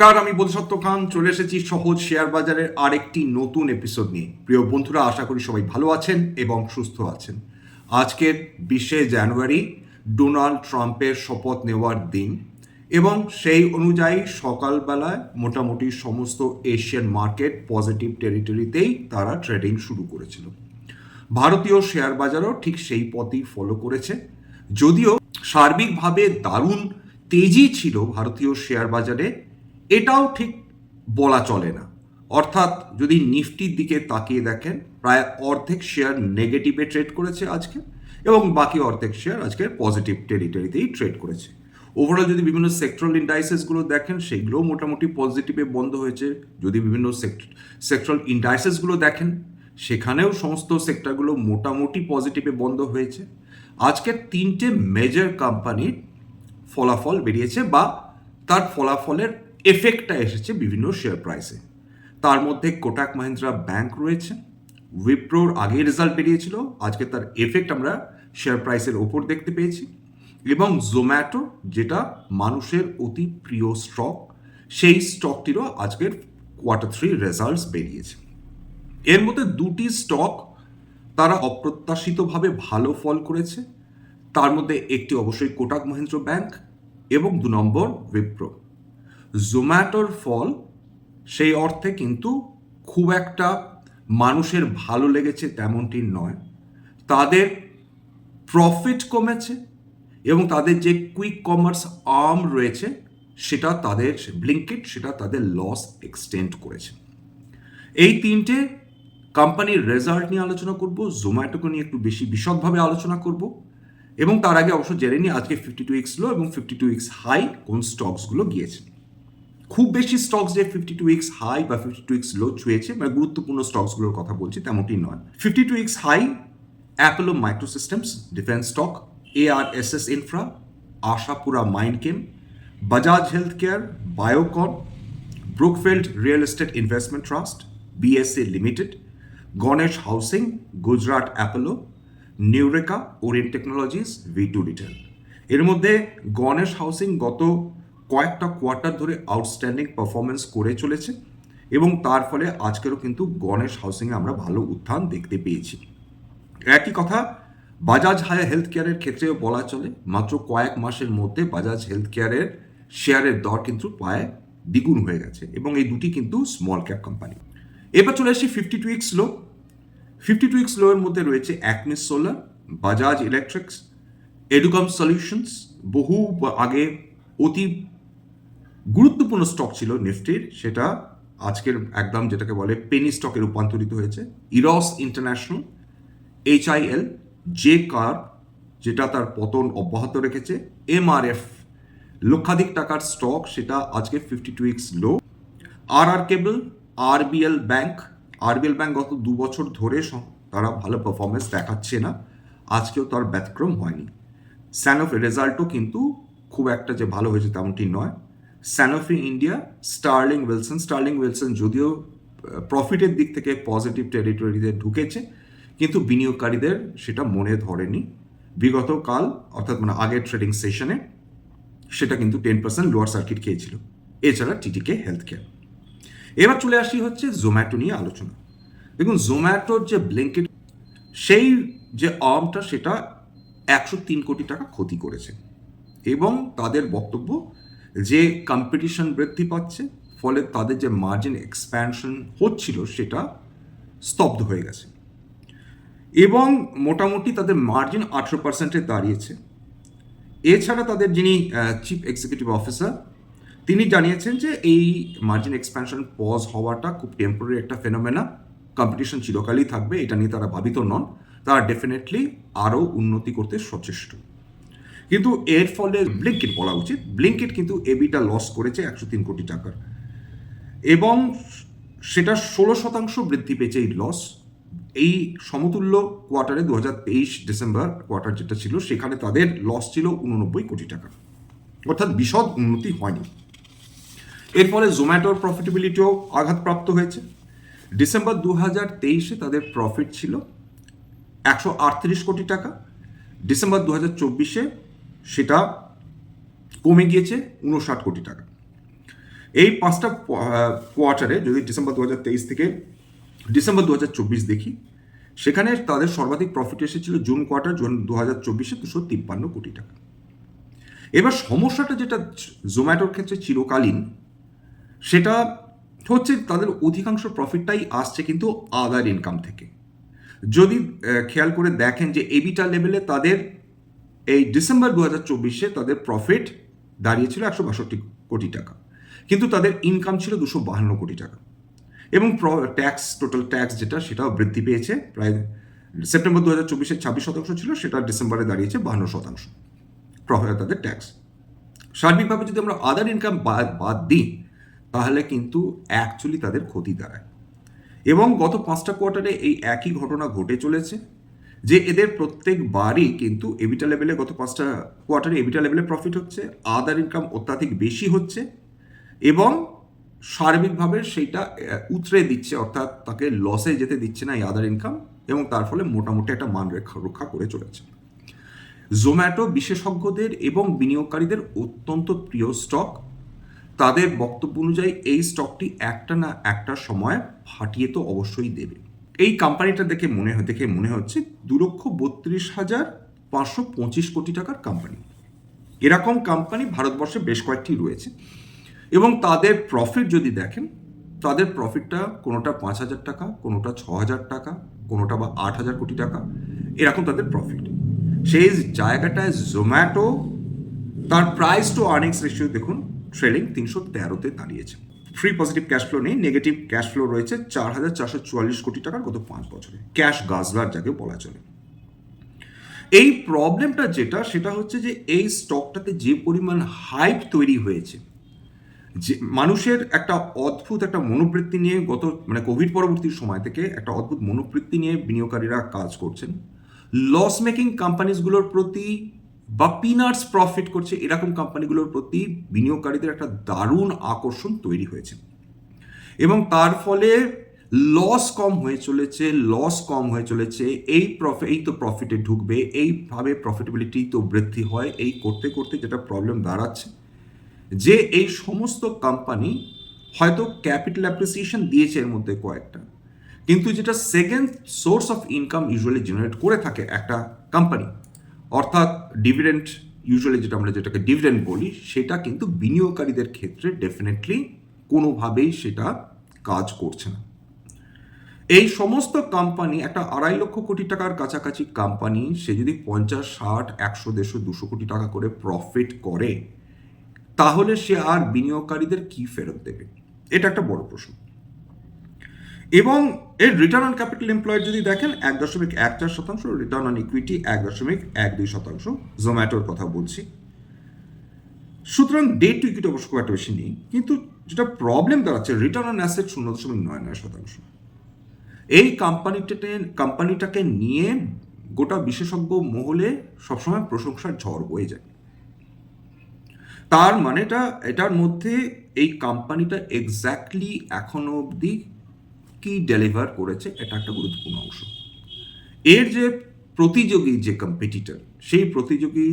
নমস্কার, আমি বোধসত্ত্ব খান। চলে এসেছি সহজ শেয়ার বাজারের আরেকটি নতুন এপিসোড নিয়ে। প্রিয় বন্ধুরা, আশা করি সবাই ভালো আছেন এবং সুস্থ আছেন। আজকের বিশে জানুয়ারি, ডোনাল্ড ট্রাম্পের শপথ নেওয়ার দিন এবং সেই অনুযায়ী সকালবেলায় মোটামুটি সমস্ত এশিয়ান মার্কেট পজিটিভ টেরিটরিতেই তারা ট্রেডিং শুরু করেছিল। ভারতীয় শেয়ার বাজারও ঠিক সেই পথই ফলো করেছে। যদিও সার্বিকভাবে দারুণ তেজি ছিল ভারতীয় শেয়ার বাজারে এটাও ঠিক বলা চলে না। অর্থাৎ যদি নিফটির দিকে তাকিয়ে দেখেন, প্রায় অর্ধেক শেয়ার নেগেটিভে ট্রেড করেছে আজকে এবং বাকি অর্ধেক শেয়ার আজকে পজিটিভ টেরিটরিতেই ট্রেড করেছে। ওভারঅল যদি বিভিন্ন সেক্টরাল ইন্ডাইসেসগুলো দেখেন, সেগুলোও মোটামুটি পজিটিভে বন্ধ হয়েছে। যদি বিভিন্ন সেক্টরাল ইন্ডাইসেসগুলো দেখেন, সেখানেও সমস্ত সেক্টরগুলো মোটামুটি পজিটিভে বন্ধ হয়েছে। আজকের তিনটে মেজর কোম্পানির ফলাফল বেরিয়েছে বা তার ফলাফলের এফেক্টটা এসেছে বিভিন্ন শেয়ার প্রাইসে তার মধ্যে কোটাক মাহিন্দ্রা ব্যাংক রয়েছে উইপ্রোর আগে রেজাল্ট বেরিয়েছিল, আজকে তার এফেক্ট আমরা শেয়ার প্রাইসের ওপর দেখতে পেয়েছি, এবং জোম্যাটো যেটা মানুষের অতি প্রিয় স্টক সেই স্টকটিরও আজকের কোয়ার্টার থ্রি রেজাল্টস বেরিয়েছে। এর মধ্যে দুটি স্টক তারা অপ্রত্যাশিতভাবে ভালো ফল করেছে, তার মধ্যে একটি অবশ্যই কোটাক মহেন্দ্র ব্যাংক এবং দু নম্বর উইপ্রো জোম্যাটোর ফল, সেই অর্থে কিন্তু খুব একটা মানুষের ভালো লেগেছে তেমনটি নয়। তাদের প্রফিট কমেছে এবং তাদের যে কুইক কমার্স আর্ম রয়েছে, সেটা তাদের ব্লিঙ্কেট সেটা তাদের লস এক্সটেন্ড করেছে। এই তিনটে কোম্পানির রেজাল্ট নিয়ে আলোচনা করব জোম্যাটোকে নিয়ে একটু বেশি বিশদভাবে আলোচনা করব এবং তার আগে অবশ্য জেনে নিই আজকে ফিফটি টু উইক্স লো এবং ফিফটি টু উইক্স হাই কোন স্টকসগুলো গিয়েছে। খুব বেশি স্টকস যে ফিফটি টু উইক্স হাই বা ফিফটি টু উইক্স লো ছুঁয়েছে মানে গুরুত্বপূর্ণ স্টকসগুলোর কথা বলছি, তেমনটি নয়। Fifty two weeks high Apollo Microsystems defence stock A R S S infra Ashapura Minechem Bajaj health care Biocon Brookfield real estate investment trust BSE limited Ganesh housing Gujarat Apollo Neureka Orient Technologies V two retail এর মধ্যে Ganesh housing গত কয়েকটা quarter ধরে outstanding performance করে চলেছে এবং তার ফলে আজকেরও কিন্তু গণেশ হাউসিংয়ে আমরা ভালো উত্থান দেখতে পেয়েছি। একই কথা বাজাজ হায়া হেলথ কেয়ারের ক্ষেত্রেও বলা চলে, মাত্র কয়েক মাসের মধ্যে বাজাজ হেলথ কেয়ারের শেয়ারের দর কিন্তু প্রায় দ্বিগুণ হয়ে গেছে এবং এই দুটি কিন্তু স্মল ক্যাপ কোম্পানি এবার চলে আসি fifty two weeks low fifty two weeks লোয়ের মধ্যে রয়েছে Acme's solar Bajaj electrics Educomp solutions বহু আগে অতি গুরুত্বপূর্ণ স্টক ছিল নিফটির সেটা আজকের একদম যেটাকে বলে পেনি স্টকে রূপান্তরিত হয়েছে। ইরস ইন্টারন্যাশনাল এইচআইএল জে কার যেটা তার পতন অব্যাহত রেখেছে। এমআরএফ লক্ষাধিক টাকার স্টক সেটা আজকে ফিফটি টু উইক্স লো আর আর কেবল আরবিএল ব্যাংক আরবিএল ব্যাংক গত দু বছর ধরে তারা ভালো পারফরমেন্স দেখাচ্ছে না। আজকেও তার ব্যতিক্রম হয়নি। স্যান অফ রেজাল্টও কিন্তু খুব একটা যে ভালো হয়েছে তেমনটি নয়। Sanofi India Sterling Wilson Sterling Wilson যদিও প্রফিটের দিক থেকে পজিটিভ টেরিটরিতে ঢুকেছে, কিন্তু বিনিয়োগকারীদের সেটা মনে ধরেনি। বিগত কাল, অর্থাৎ মানে আগের ট্রেডিং সেশনে সেটা কিন্তু টেন পার্সেন্ট লোয়ার সার্কিট খেয়েছিল। এছাড়া টিটিকে হেলথ কেয়ার এবার চলে আসি হচ্ছে জোম্যাটো নিয়ে আলোচনা। দেখুন জোম্যাটোর যে ব্লিঙ্কেট সেই যে আর্মটা সেটা একশো তিন কোটি টাকা ক্ষতি করেছে। এবং তাদের বক্তব্য যে কম্পিটিশন বৃদ্ধি পাচ্ছে, ফলে তাদের যে মার্জিন এক্সপ্যানশন হচ্ছিল, সেটা স্তব্ধ হয়ে গেছে। এবং মোটামুটি তাদের মার্জিন আঠেরো পার্সেন্টে দাঁড়িয়েছে। এছাড়া তাদের যিনি চিফ এক্সিকিউটিভ অফিসার তিনি জানিয়েছেন যে এই মার্জিন এক্সপ্যানশন পজ হওয়াটা খুব টেম্পোরারি একটা ফেনোমেনা কম্পিটিশন চিরকালই থাকবে, এটা নিয়ে তারা ভাবিত নন। তারা ডেফিনেটলি আরও উন্নতি করতে সচেষ্ট। কিন্তু এর ফলে ব্লিঙ্কিট বলা উচিত। ব্লিঙ্কিট কিন্তু এবিটা লস করেছে একশো তিন কোটি টাকার। এবং সেটা ষোলো শতাংশ বৃদ্ধি পেয়েছে এই লস এই সমতুল্য কোয়ার্টারে দু তেইশ ডিসেম্বর কোয়ার্টার যেটা ছিল, সেখানে তাদের লস ছিল উননব্বই কোটি টাকা। অর্থাৎ বিশদ উন্নতি হয়নি। এর ফলে জোম্যাটোর প্রফিটেবিলিটিও আঘাতপ্রাপ্ত হয়েছে। ডিসেম্বর দু হাজার তেইশে তাদের প্রফিট ছিল একশো আটত্রিশ কোটি টাকা। ডিসেম্বর দু হাজার চব্বিশে সেটা কমে গিয়েছে উনষাট কোটি টাকা। এই পাঁচটা কোয়ার্টারে যদি ডিসেম্বর দু থেকে ডিসেম্বর দু দেখি, সেখানে তাদের সর্বাধিক প্রফিট এসেছিল জুন কোয়ার্টার, জুন দু হাজার চব্বিশে দুশো তিপ্পান্ন কোটি টাকা। এবার সমস্যাটা যেটা জোম্যাটোর ক্ষেত্রে চিরকালীন, সেটা হচ্ছে তাদের অধিকাংশ প্রফিটটাই আসছে কিন্তু আদার ইনকাম থেকে। যদি খেয়াল করে দেখেন যে এবিটা লেভেলে তাদের এই ডিসেম্বর দু হাজার চব্বিশে তাদের প্রফিট দাঁড়িয়েছিল একশো বাষট্টি কোটি টাকা। কিন্তু তাদের ইনকাম ছিল দুশো বাহান্ন কোটি টাকা। এবং ট্যাক্স টোটাল ট্যাক্স যেটা, সেটাও বৃদ্ধি পেয়েছে। প্রায় সেপ্টেম্বর দু হাজার চব্বিশে ছাব্বিশ শতাংশ ছিল, সেটা ডিসেম্বরে দাঁড়িয়েছে বাহান্ন শতাংশ। প্রফিট তাদের ট্যাক্স সার্বিকভাবে যদি আমরা আদার ইনকাম বাদ বাদ দিই, তাহলে কিন্তু অ্যাকচুয়ালি তাদের ক্ষতি দাঁড়ায়। এবং গত পাঁচটা কোয়ার্টারে এই একই ঘটনা ঘটে চলেছে। যে এদের প্রত্যেকবারই কিন্তু এবিটা লেভেলে গত পাঁচটা কোয়ার্টারে এবিটা লেভেলে প্রফিট হচ্ছে আদার ইনকাম অত্যাধিক বেশি হচ্ছে এবং সার্বিকভাবে সেইটা উতরে দিচ্ছে, অর্থাৎ তাকে লসে যেতে দিচ্ছে না এই আদার ইনকাম এবং তার ফলে মোটামুটি একটা মান রেখা রক্ষা করে চলেছে। জোম্যাটো বিশেষজ্ঞদের এবং বিনিয়োগকারীদের অত্যন্ত প্রিয় স্টক তাদের বক্তব্য অনুযায়ী এই স্টকটি একটা না একটা সময় ফাটিয়ে তো অবশ্যই দেবে। এই কোম্পানিটা দেখে মনে দেখে মনে হচ্ছে দু লক্ষ বত্রিশ হাজার পাঁচশো পঁচিশ কোটি টাকার কোম্পানি এরকম কোম্পানি ভারতবর্ষে বেশ কয়েকটি রয়েছে। এবং তাদের প্রফিট যদি দেখেন, তাদের প্রফিটটা কোনোটা পাঁচ হাজার টাকা, কোনোটা ছ হাজার টাকা, কোনোটা বা আট হাজার কোটি টাকা, এরকম তাদের প্রফিট সেই জায়গাটায় জোম্যাটো তার প্রাইস টু আর্নিংস রেশিও দেখুন ট্রেলিং তিনশো তেরোতে দাঁড়িয়েছে। ফ্রি পজিটিভ ক্যাশ ফ্লো নেই নেগেটিভ ক্যাশ ফ্লো রয়েছে চার হাজার চারশো চুয়াল্লিশ কোটি টাকার গত পাঁচ বছরে। ক্যাশ গাজলার যাকে বলা চলে। এই প্রবলেমটা যেটা, সেটা হচ্ছে যে এই স্টকটাতে যে পরিমাণ হাইপ তৈরি হয়েছে, যে মানুষের একটা অদ্ভুত একটা মনোবৃত্তি নিয়ে গত মানে কোভিড পরবর্তী সময় থেকে একটা অদ্ভুত মনোবৃত্তি নিয়ে বিনিয়োগকারীরা কাজ করছেন। লস মেকিং কোম্পানিজগুলোর প্রতি বা পিনার্স প্রফিট করছে, এরকম কোম্পানিগুলোর প্রতি বিনিয়োগকারীদের একটা দারুণ আকর্ষণ তৈরি হয়েছে। এবং তার ফলে লস কম হয়ে চলেছে লস কম হয়ে চলেছে। এই প্রফিট এই তো প্রফিটে ঢুকবে, এইভাবে প্রফিটেবিলিটি তো বৃদ্ধি হয়। এই করতে করতে যেটা প্রবলেম দাঁড়াচ্ছে, যে এই সমস্ত কোম্পানি হয়তো ক্যাপিটাল অ্যাপ্রিসিয়েশন দিয়েছে এর মধ্যে কয়েকটা। কিন্তু যেটা second source of income usually generate করে থাকে একটা কোম্পানি অর্থাৎ ডিভিডেন্ট ইউজুয়ালি যেটা আমরা যেটাকে ডিভিডেন্ট বলি, সেটা কিন্তু বিনিয়োগকারীদের ক্ষেত্রে ডেফিনেটলি কোনোভাবেই সেটা কাজ করছে না। এই সমস্ত কোম্পানি একটা আড়াই লক্ষ কোটি টাকার কাছাকাছি কোম্পানি সে যদি পঞ্চাশ, ষাট, একশো, দেড়শো, দুশো কোটি টাকা করে প্রফিট করে, তাহলে সে আর বিনিয়োগকারীদের কি ফেরত দেবে? এটা একটা বড় প্রশ্ন। এবং এর রিটার্ন অন ক্যাপিটাল এমপ্লয়েড যদি দেখেন, এক দশমিক এক চার শতাংশ রিটার্ন অন ইকুইটি এক দশমিক এক দুই শতাংশ। জোম্যাটোর কথা বলছি। সুতরাং ডেট টু ইকুইটি অবশ্য খুব একটা বেশি নেই, কিন্তু যেটা প্রবলেম দাঁড়াচ্ছে রিটার্ন অন অ্যাসেট শূন্য দশমিক নয় নয় শতাংশ। এই কোম্পানিটাতে কোম্পানিটাকে নিয়ে গোটা বিশেষজ্ঞ মহলে সবসময় প্রশংসার ঝড় বয়ে যায়। তার মানেটা এটার মধ্যে এই কোম্পানিটা এক্স্যাক্টলি এখনও অবধি কি ডেলিভার করেছে, এটা একটা গুরুত্বপূর্ণ অংশ। এর যে প্রতিযোগী যে কম্পিটিটর সেই প্রতিযোগী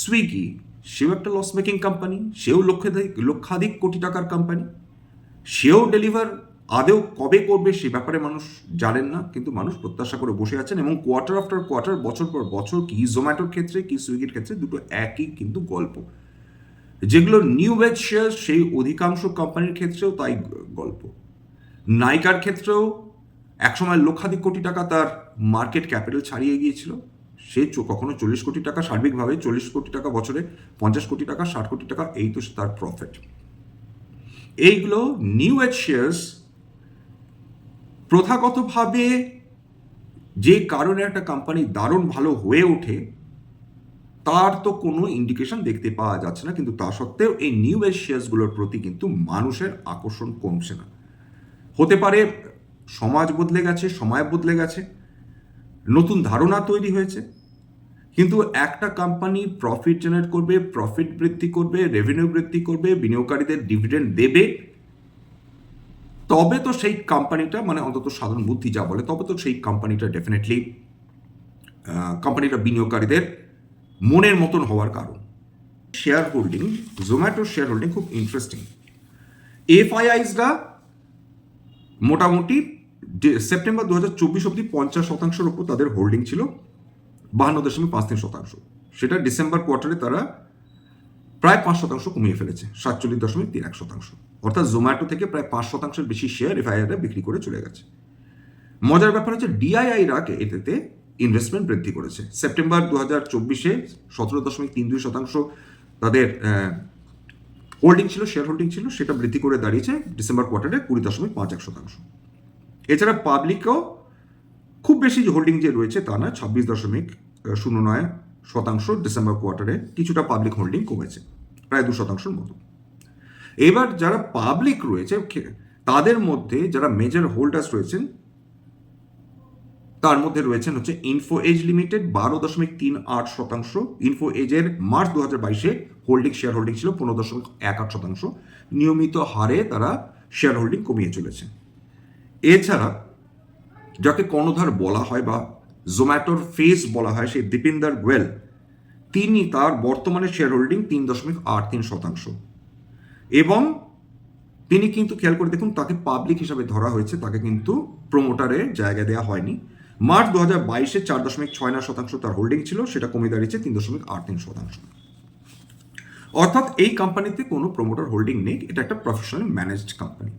সুইগি সেও একটা লস মেকিং কোম্পানি সেও লক্ষাধিক লক্ষাধিক কোটি টাকার কোম্পানি সেও ডেলিভার আদেও কবে করবে সে ব্যাপারে মানুষ জানেন না, কিন্তু মানুষ প্রত্যাশা করে বসে আছেন এবং কোয়ার্টার আফটার কোয়ার্টার বছর পর বছর কি জোম্যাটোর ক্ষেত্রে, কি সুইগির ক্ষেত্রে দুটো একই কিন্তু গল্প। যেগুলো নিউ এজ শেয়ার সেই অধিকাংশ কোম্পানির ক্ষেত্রেও তাই গল্প। নাইকার ক্ষেত্রেও একসময় লক্ষাধিক কোটি টাকা তার মার্কেট ক্যাপিটাল ছাড়িয়ে গিয়েছিল। সে কখনো চল্লিশ কোটি টাকা, সার্বিকভাবে চল্লিশ কোটি টাকা বছরে পঞ্চাশ কোটি টাকা, ষাট কোটি টাকা, এই তো তার প্রফিট এইগুলো নিউ এজ শেয়ার্স প্রথাগতভাবে যে কারণে একটা কোম্পানি দারুণ ভালো হয়ে ওঠে, তার তো কোনো ইন্ডিকেশন দেখতে পাওয়া যাচ্ছে না। কিন্তু তা সত্ত্বেও এই নিউ এজ শেয়ার্সগুলোর প্রতি কিন্তু মানুষের আকর্ষণ কমছে না। হতে পারে, সমাজ বদলে গেছে, সময় বদলে গেছে, নতুন ধারণা তৈরি হয়েছে, কিন্তু একটা কোম্পানি প্রফিট জেনারেট করবে প্রফিট বৃদ্ধি করবে রেভিনিউ বৃদ্ধি করবে, বিনিয়োগকারীদের ডিভিডেন্ড দেবে, তবে তো সেই কোম্পানিটা মানে অন্তত সাধারণ বুদ্ধি যা বলে, তবে তো সেই কোম্পানিটা ডেফিনেটলি কোম্পানিটা বিনিয়োগকারীদের মনের মতন হওয়ার কারণ। শেয়ার হোল্ডিং জোম্যাটোর শেয়ার হোল্ডিং খুব ইন্টারেস্টিং এফআইআইসরা মোটামুটি সেপ্টেম্বর দু হাজার চব্বিশ অব্দি পঞ্চাশ শতাংশের উপর তাদের হোল্ডিং ছিল, বাহান্ন দশমিক পাঁচ তিন শতাংশ। সেটা ডিসেম্বর কোয়ার্টারে তারা প্রায় পাঁচ শতাংশ কমিয়ে ফেলেছে, সাতচল্লিশ দশমিক তিন এক শতাংশ। অর্থাৎ জোম্যাটো থেকে প্রায় পাঁচ শতাংশের বেশি শেয়ার এফআইআইরা বিক্রি করে চলে গেছে। মজার ব্যাপার হচ্ছে ডিআইআইরা এতে ইনভেস্টমেন্ট বৃদ্ধি করেছে। সেপ্টেম্বর দু হাজার চব্বিশে সতেরো দশমিক তিন দুই শতাংশ তাদের হোল্ডিং ছিল শেয়ার হোল্ডিং ছিল, সেটা বৃদ্ধি করে দাঁড়িয়েছে ডিসেম্বর কোয়ার্টারে কুড়ি দশমিক পাঁচ এক শতাংশ। এছাড়া পাবলিকও খুব বেশি হোল্ডিং যে রয়েছে তা না, ছাব্বিশ দশমিক শূন্য নয় শতাংশ ডিসেম্বর কোয়ার্টারে কিছুটা পাবলিক হোল্ডিং কমেছে, প্রায় দু শতাংশের মতো। এবার যারা পাবলিক রয়েছে তাদের মধ্যে যারা মেজর হোল্ডার্স রয়েছেন তার মধ্যে রয়েছেন হচ্ছে ইনফো এজ লিমিটেড বারো দশমিক তিন আট শতাংশ। ইনফো এজের মার্চ দু হাজার বাইশে হোল্ডিং শেয়ার হোল্ডিং ছিল পনেরো দশমিক এক আট শতাংশ। নিয়মিত হারে তারা শেয়ার হোল্ডিং কমিয়ে চলেছে। এছাড়া যাকে কর্ণধার বলা হয় বা জোম্যাটোর ফেস বলা হয়, সেই দীপিন্দর গোয়েল, তিনি তার বর্তমানে শেয়ার হোল্ডিং তিন দশমিক আট তিন শতাংশ। এবং তিনি কিন্তু খেয়াল করে দেখুন, তাকে পাবলিক হিসাবে ধরা হয়েছে, তাকে কিন্তু প্রমোটারে জায়গা দেওয়া হয়নি। মার্চ দু হাজার বাইশে চার দশমিক ছয় নয় শতাংশ তার হোল্ডিং ছিল, সেটা কমে দাঁড়িয়েছে তিন দশমিক আট তিন শতাংশ। অর্থাৎ এই কোম্পানিতে কোনো প্রমোটার হোল্ডিং নেই, এটা একটা প্রফেশনাল ম্যানেজড কোম্পানি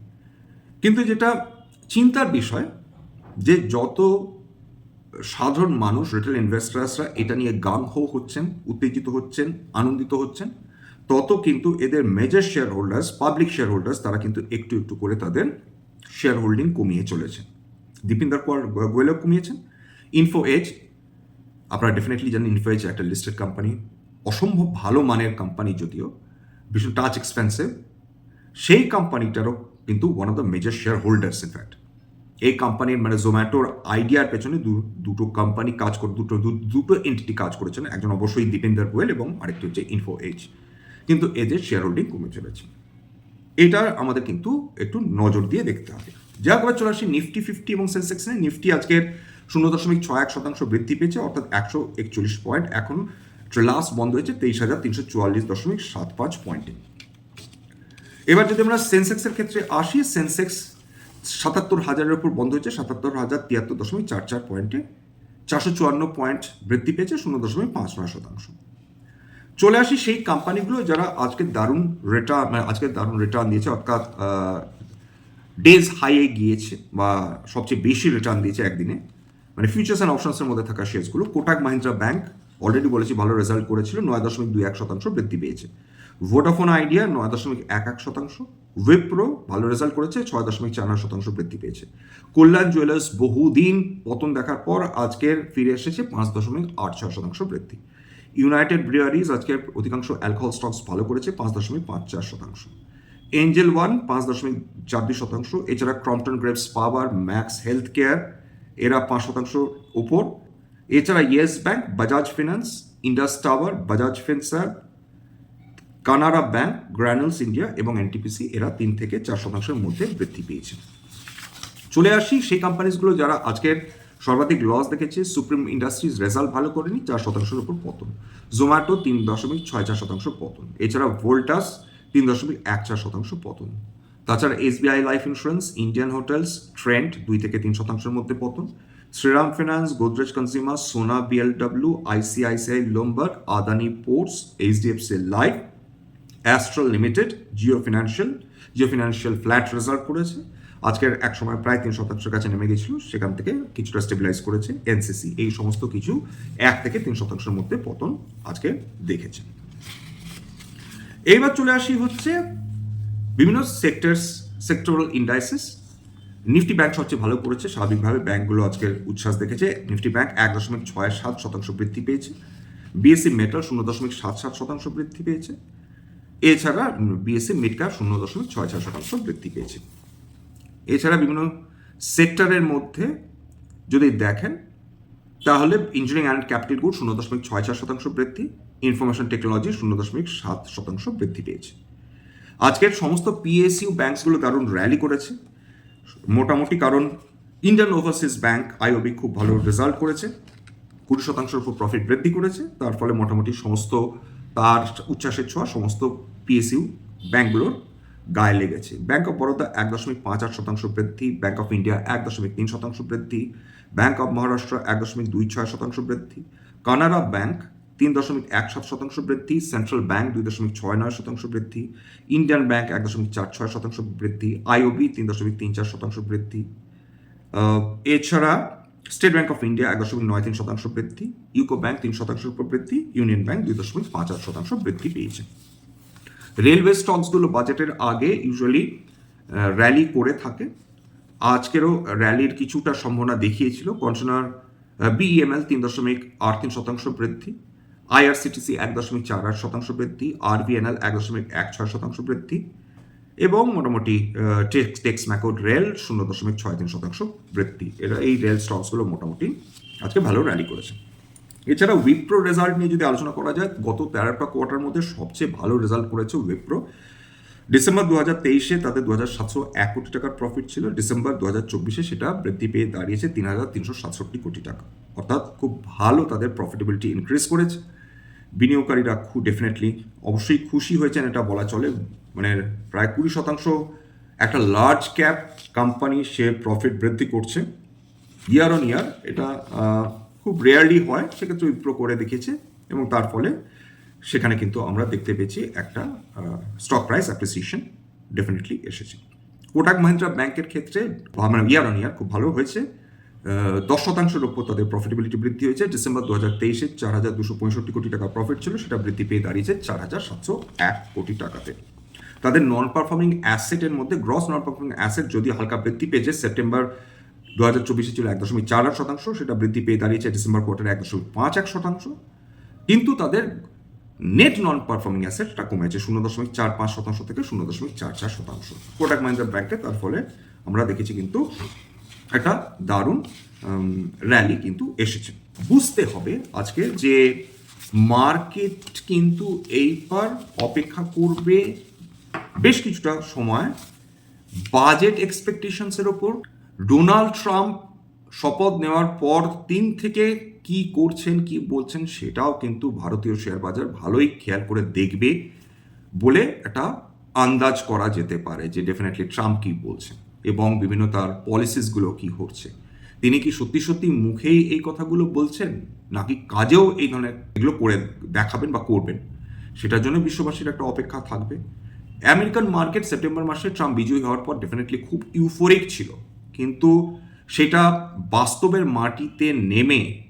কিন্তু যেটা চিন্তার বিষয়, যে যত সাধারণ মানুষ রিটেল ইনভেস্টার্সরা এটা নিয়ে গান হো হচ্ছেন, উত্তেজিত হচ্ছেন, আনন্দিত হচ্ছেন, তত কিন্তু এদের major shareholders public shareholders তারা কিন্তু একটু একটু করে তাদের শেয়ার হোল্ডিং কমিয়ে চলেছে। দীপিন্দর গোয়েলও কমিয়েছেন। ইনফো এজ আপনারা ডেফিনেটলি জানেন ইনফো এজ একটা লিস্টেড কোম্পানি অসম্ভব ভালো মানের কোম্পানি যদিও, ভীষণ টাচ এক্সপেন্সিভ সেই কোম্পানিটারও কিন্তু one of the major shareholders in fact এই কোম্পানির মানে জোম্যাটোর আইডিয়ার পেছনে দুটো কোম্পানি কাজ করে দুটো দুটো এন্টিটি কাজ করেছেন। একজন অবশ্যই দীপেন্দর গোয়েল এবং আরেকটি হচ্ছে ইনফো এজ কিন্তু এদের শেয়ার হোল্ডিং কমে চলেছে। এটা আমাদের কিন্তু একটু নজর দিয়ে দেখতে হবে। যা একবার চলে আসি নিফটি ফিফটি এবং সেন্সেক্সে নিফটি আজকের শূন্য দশমিক ছয় এক শতাংশ বৃদ্ধি পেয়েছে, অর্থাৎ একশো একচল্লিশ পয়েন্ট। এখন লাস্ট বন্ধ হয়েছে তেইশ হাজার তিনশো চুয়াল্লিশ দশমিক সাত পাঁচ পয়েন্টে। এবার যদি আমরা সেন্সেক্সের ক্ষেত্রে আসি সেন্সেক্স সাতাত্তর হাজারের উপর বন্ধ হয়েছে, সাতাত্তর হাজার তিয়াত্তর দশমিক চার চার পয়েন্টে। চারশো চুয়ান্ন পয়েন্ট বৃদ্ধি পেয়েছে, শূন্য দশমিক পাঁচ নয় শতাংশ। চলে আসি সেই কোম্পানিগুলো যারা আজকে দারুণ রিটার্ন মানে আজকে দারুণ রিটার্ন দিয়েছে, অর্থাৎ ডেজ হাইয়ে গিয়েছে বা সবচেয়ে বেশি রিটার্ন দিয়েছে একদিনে মানে ফিউচার্স অ্যান্ড অপশনসের মধ্যে থাকা শেয়ারসগুলো কোটাক মাহিন্দ্রা ব্যাংক অলরেডি বলেছি ভালো রেজাল্ট করেছিল, নয় দশমিক দুই এক শতাংশ বৃদ্ধি পেয়েছে। ভোডাফোন আইডিয়া নয় দশমিক এক এক শতাংশ। উইপ্রো ভালো রেজাল্ট করেছে, ছয় দশমিক চার নয় শতাংশ বৃদ্ধি পেয়েছে। কল্যাণ জুয়েলার্স বহুদিন পতন দেখার পর আজকের ফিরে এসেছে পাঁচ দশমিক আট ছয় শতাংশ বৃদ্ধি। ইউনাইটেড ব্রিয়ারিজ আজকের অধিকাংশ অ্যালকোহল স্টকস ভালো করেছে, পাঁচ দশমিক পাঁচ চার শতাংশ। এঞ্জেল ওয়ান পাঁচ দশমিক চার দুই শতাংশ, এছাড়া Crompton Greaves power Max health care এরা পাঁচ শতাংশ উপর। এছাড়া Yes bank Bajaj finance Indus tower Bajaj Finserv Canara bank Granules India এবং এনটিপিসি এরা তিন থেকে চার শতাংশের মধ্যে বৃদ্ধি পেয়েছে। চলে আসি সেই কোম্পানিজগুলো যারা আজকের সর্বাধিক লস দেখেছে। সুপ্রিম ইন্ডাস্ট্রিজ রেজাল্ট ভালো করেনি, চার শতাংশের উপর পতন। জোম্যাটো তিন দশমিক ছয় চার শতাংশ পতন। এছাড়া ভোল্টাস তিন দশমিক এক চার শতাংশ পতন। তাছাড়া SBI life insurance, Indian hotels Trent দুই থেকে তিন শতাংশের মধ্যে পতন। Shriram finance, Godrej consumer, Sona BLW, ICICI Lombard Adani ports, HDFC life, Astral limited, Jio financial Jio financial flat result করেছে। আজকের এক সময় প্রায় তিন শতাংশের কাছে নেমে গেছিল, সেখান থেকে কিছুটা স্টেবিলাইজ করেছে এনসিসি। এই সমস্ত কিছু এক থেকে তিন শতাংশের মধ্যে পতন আজকে দেখেছে। এইবার চলে আসি হচ্ছে বিভিন্ন sectors sectoral indices Nifty bank সবচেয়ে ভালো করেছে, স্বাভাবিকভাবে ব্যাংকগুলো আজকের উচ্ছ্বাস দেখেছে। নিফটি ব্যাংক এক দশমিক ছয় সাত শতাংশ বৃদ্ধি পেয়েছে। বিএসসি মেটাল শূন্য দশমিক সাত সাত শতাংশ বৃদ্ধি পেয়েছে। এছাড়া বিএসসি মিড ক্যাপ শূন্য দশমিক ছয় ছয় শতাংশ বৃদ্ধি পেয়েছে। এছাড়া বিভিন্ন সেক্টরের মধ্যে যদি দেখেন, তাহলে ইঞ্জিনিয়ারিং অ্যান্ড ক্যাপিটাল গুড শূন্য দশমিক ছয় চার শতাংশ বৃদ্ধি। ইনফরমেশন টেকনোলজি শূন্য দশমিক সাত শতাংশ বৃদ্ধি পেয়েছে। আজকের সমস্ত পিএসইউ ব্যাংকসগুলো দারুণ র্যালি করেছে। মোটামুটি কারণ ইন্ডিয়ান ওভারসিজ ব্যাংক আইওবি খুব ভালো রেজাল্ট করেছে। কুড়ি শতাংশের উপর প্রফিট বৃদ্ধি করেছে। তার ফলে মোটামুটি সমস্ত তার উচ্ছ্বাসের ছোঁয়া সমস্ত পিএসইউ ব্যাঙ্কগুলোর গায়ে লেগেছে। ব্যাঙ্ক অফ বরোদা এক দশমিক পাঁচ আট শতাংশ বৃদ্ধি ব্যাঙ্ক অফ ইন্ডিয়া এক দশমিক তিন শতাংশ বৃদ্ধি ব্যাঙ্ক অফ মহারাষ্ট্র এক দশমিক দুই ছয় শতাংশ বৃদ্ধি কানাড়া ব্যাংক তিন দশমিক এক সাত শতাংশ বৃদ্ধি সেন্ট্রাল ব্যাংক দুই দশমিক ছয় নয় শতাংশ বৃদ্ধি ইন্ডিয়ান ব্যাংক এক দশমিক চার ছয় শতাংশ বৃদ্ধি আইওবি তিন দশমিক তিন চার শতাংশ বৃদ্ধি। এছাড়া স্টেট ব্যাংক অফ ইন্ডিয়া এক দশমিক নয় তিন শতাংশ বৃদ্ধি ইউকো ব্যাংক তিন শতাংশ বৃদ্ধি ইউনিয়ন ব্যাংক দুই দশমিক পাঁচ আট শতাংশ বৃদ্ধি পেয়েছে। রেলওয়ে স্টকসগুলো বাজেটের আগে ইউজুয়ালি র্যালি করে থাকে। আজকেরও র্যালির কিছুটা সম্ভাবনা দেখিয়েছিল। কন্টেনার বিইএমএল তিন দশমিক আট তিন শতাংশ বৃদ্ধি। আইআরসিটিসি এক দশমিক চার আট শতাংশ বৃদ্ধি, আরবিএনএল এক দশমিক এক ছয় শতাংশ বৃদ্ধি এবং মোটামুটি টেক্স টেক্স ম্যাকোড রেল শূন্য দশমিক ছয় তিন শতাংশ বৃদ্ধি। এরা এই রেল স্টকসগুলো মোটামুটি আজকে ভালো র্যালি করেছে। এছাড়া উইপ্রো রেজাল্ট নিয়ে যদি আলোচনা করা যায়, গত তেরোটা কোয়ার্টার মধ্যে সবচেয়ে ভালো রেজাল্ট করেছে উইপ্রো ডিসেম্বর দু হাজার তেইশে তাদের দু হাজার সাতশো এক কোটি টাকার প্রফিট ছিল। ডিসেম্বর দু হাজার চব্বিশে সেটা বৃদ্ধি পেয়ে দাঁড়িয়েছে তিন হাজার তিনশো সাতষট্টি কোটি টাকা। অর্থাৎ খুব ভালো তাদের প্রফিটেবিলিটি ইনক্রিজ করেছে। বিনিয়োগকারীরা খুব ডেফিনেটলি অবশ্যই খুশি হয়েছেন, এটা বলা চলে। মানে প্রায় কুড়ি শতাংশ একটা লার্জ ক্যাপ কোম্পানি সে প্রফিট বৃদ্ধি করছে। ইয়ার অন ইয়ার এটা খুব রেয়ারলি হয়, সেক্ষেত্রে উইপ্রো করে দেখেছে এবং তার ফলে সেখানে কিন্তু আমরা দেখতে পেয়েছি একটা স্টক প্রাইস অ্যাপ্রিসিয়েশন ডেফিনেটলি এসেছে। কোটাক মাহিন্দ্রা ব্যাংকের ক্ষেত্রে ইয়ার অন ইয়ার খুব ভালো হয়েছে। দশ শতাংশের ওপর তাদের প্রফিটেবিলিটি বৃদ্ধি হয়েছে। ডিসেম্বর দু হাজার তেইশে চার হাজার দুশো পঁয়ষট্টি কোটি টাকা প্রফিট ছিল, সেটা বৃদ্ধি পেয়ে দাঁড়িয়েছে চার হাজার সাতশো এক কোটি টাকাতে। তাদের নন পারফর্মিং অ্যাসেটের মধ্যে গ্রস নন পারফর্মিং অ্যাসেট যদি হালকা বৃদ্ধি পেয়েছে সেপ্টেম্বর দু হাজার চব্বিশে ছিল এক দশমিক চার আট শতাংশ, সেটা বৃদ্ধি পেয়ে দাঁড়িয়েছে ডিসেম্বর কোয়ার্টারে এক দশমিক পাঁচ এক শতাংশ। কিন্তু তাদের নেট নন পারফর্মিং অ্যাসেটটা কমেছে শূন্য দশমিক চার পাঁচ শতাংশ থেকে শূন্য দশমিক চার চার শতাংশ। কোটাক মাহিন্দ্রা ব্যাংকে তার ফলে আমরা দেখেছি কিন্তু একটা দারুণ র্যালি কিন্তু এসেছে। বুঝতে হবে আজকে যে মার্কেট কিন্তু এইবার অপেক্ষা করবে বেশ কিছুটা সময়। বাজেট এক্সপেকটেশনসের ওপর। ডোনাল্ড ট্রাম্প শপথ নেওয়ার পর তিন থেকে কি করছেন, কি বলছেন সেটাও কিন্তু ভারতীয় শেয়ার বাজার ভালোই খেয়াল করে দেখবে বলে একটা আন্দাজ করা যেতে পারে যে ডেফিনেটলি ট্রাম্প কি বলছেন। এবং বিভিন্ন তার পলিসিসগুলো কি করছে তিনি কি সত্যি সত্যি মুখেই এই কথাগুলো বলছেন? নাকি কাজেও এই ধরনের এগুলো করে দেখাবেন বা করবেন? সেটার জন্য বিশ্ববাসীর একটা অপেক্ষা থাকবে। আমেরিকান মার্কেট সেপ্টেম্বর মাসে ট্রাম্প বিজয়ী হওয়ার পর ডেফিনেটলি খুব ইউফোরিক ছিল। কিন্তু সেটা বাস্তবের মাটিতে নেমে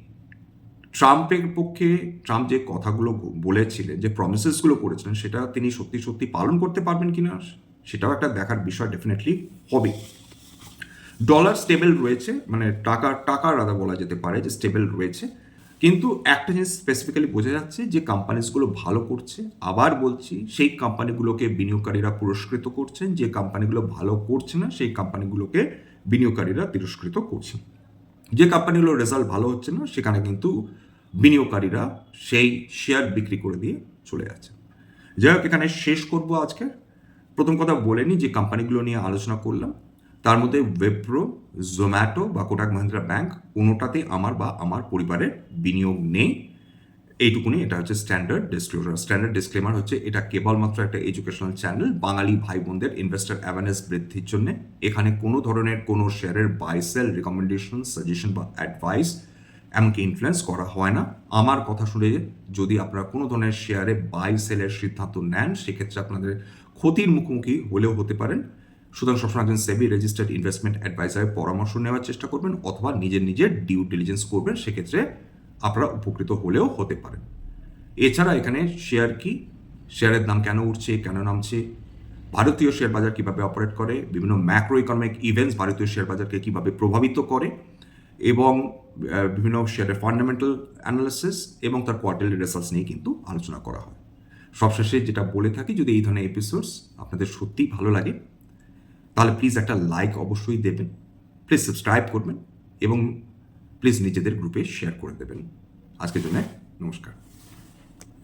ট্রাম্পের পক্ষে ট্রাম্প যে কথাগুলো বলেছিলেন, যে প্রমিসেসগুলো করেছিলেন, সেটা তিনি সত্যি সত্যি পালন করতে পারবেন কিনা? সেটাও একটা দেখার বিষয় ডেফিনেটলি হবে। ডলার স্টেবল রয়েছে মানে টাকা টাকা রাদা বলা যেতে পারে যে স্টেবল রয়েছে। কিন্তু একটা জিনিস স্পেসিফিক্যালি বোঝা যাচ্ছে যে কোম্পানিজগুলো ভালো করছে, আবার বলছি সেই কোম্পানিগুলোকে বিনিয়োগকারীরা পুরস্কৃত করছেন, যে কোম্পানিগুলো ভালো করছে না, সেই কোম্পানিগুলোকে বিনিয়োগকারীরা তিরস্কৃত করছেন যে কোম্পানিগুলোর রেজাল্ট ভালো হচ্ছে না, সেখানে কিন্তু বিনিয়োগকারীরা সেই শেয়ার বিক্রি করে দিয়ে চলে যাচ্ছে। যাই হোক, এখানে শেষ করব আজকে। প্রথম কথা বলে নিই যে কোম্পানিগুলো নিয়ে আলোচনা করলাম। তার মধ্যে ওয়েপ্রো জোম্যাটো বা কোটাক মাহিন্দ্রা ব্যাংক কোনোটাতেই আমার বা আমার পরিবারের বিনিয়োগ নেই। এইটুকুনি, এটা হচ্ছে স্ট্যান্ডার্ড ডিসক্লোজার স্ট্যান্ডার্ড ডিসক্লেমার হচ্ছে এটা কেবলমাত্র একটা এডুকেশনাল চ্যানেল বাঙালি ভাই বোনদের ইনভেস্টার অ্যাওয়ারনেস বৃদ্ধির জন্য। এখানে কোনো ধরনের কোনো শেয়ারের বাই সেল রেকমেন্ডেশন সাজেশন বা অ্যাডভাইস এমনকি ইনফ্লুয়েন্স করা হয় না। আমার কথা শুনে যদি আপনারা কোনো ধরনের শেয়ারে বাই সেলের সিদ্ধান্ত নেন, সেক্ষেত্রে আপনাদের ক্ষতির মুখোমুখি হলেও হতে পারেন। সুতরাং সবসময় একজন সেবি রেজিস্টার্ড ইনভেস্টমেন্ট অ্যাডভাইজারের পরামর্শ নেওয়ার চেষ্টা করবেন অথবা নিজের নিজের ডিউ ডিলিজেন্স করবেন, সেক্ষেত্রে আপনারা উপকৃত হলেও হতে পারেন। এছাড়া এখানে শেয়ার কি? শেয়ারের দাম কেন উঠছে? কেন নামছে? ভারতীয় শেয়ার বাজার কীভাবে অপারেট করে? বিভিন্ন ম্যাক্রো ইকোনমিক ইভেন্টস ভারতীয় শেয়ার বাজারকে কীভাবে প্রভাবিত করে? এবং বিভিন্ন শেয়ারের ফান্ডামেন্টাল অ্যানালিসিস এবং তার কোয়ার্টারলি রেজাল্টস নিয়ে কিন্তু আলোচনা করা হয়। সবশেষে যেটা বলে থাকি, যদি এই ধরনের এপিসোডস আপনাদের সত্যিই ভালো লাগে, তাহলে প্লিজ একটা লাইক অবশ্যই দেবেন প্লিজ সাবস্ক্রাইব করবেন এবং প্লিজ নিজেদের গ্রুপে শেয়ার করে দেবেন। আজকের জন্য নমস্কার।